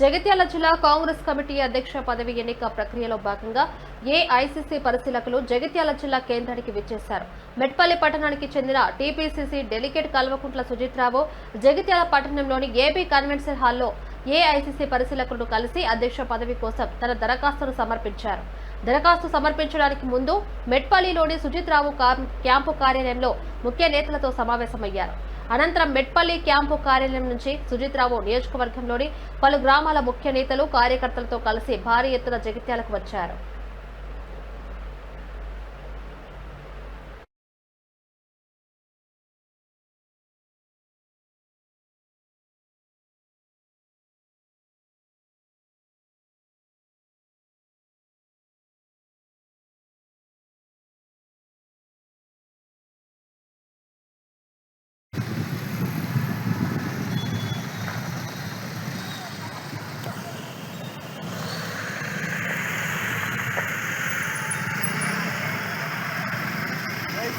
జగిత్యాల జిల్లా కాంగ్రెస్ కమిటీ అధ్యక్ష పదవి ఎన్నిక ప్రక్రియలో భాగంగా ఏఐసిసి పరిశీలకులు జగిత్యాల జిల్లా కేంద్రానికి విచ్చేశారు. మెట్పల్లి పట్టణానికి చెందిన టీపీసీసీ డెలిగేట్ కల్వకుంట్ల సుజిత్రావు జగిత్యాల పట్టణంలోని ఏపీ కన్వెన్షన్ హాల్లో ఏఐసిసి పరిశీలకులను కలిసి అధ్యక్ష పదవి కోసం తన దరఖాస్తును సమర్పించారు. దరఖాస్తు సమర్పించడానికి ముందు మెట్పల్లిలోని సుజిత్రావు క్యాంపు కార్యాలయంలో ముఖ్య నేతలతో సమావేశమయ్యారు. అనంతరం మెట్పల్లి క్యాంపు కార్యాలయం నుంచి సుజిత్రావు నియోజకవర్గంలోని పలు గ్రామాల ముఖ్య నేతలు కార్యకర్తలతో కలిసి భారీ ఎత్తున జగిత్యాలకు వచ్చారు.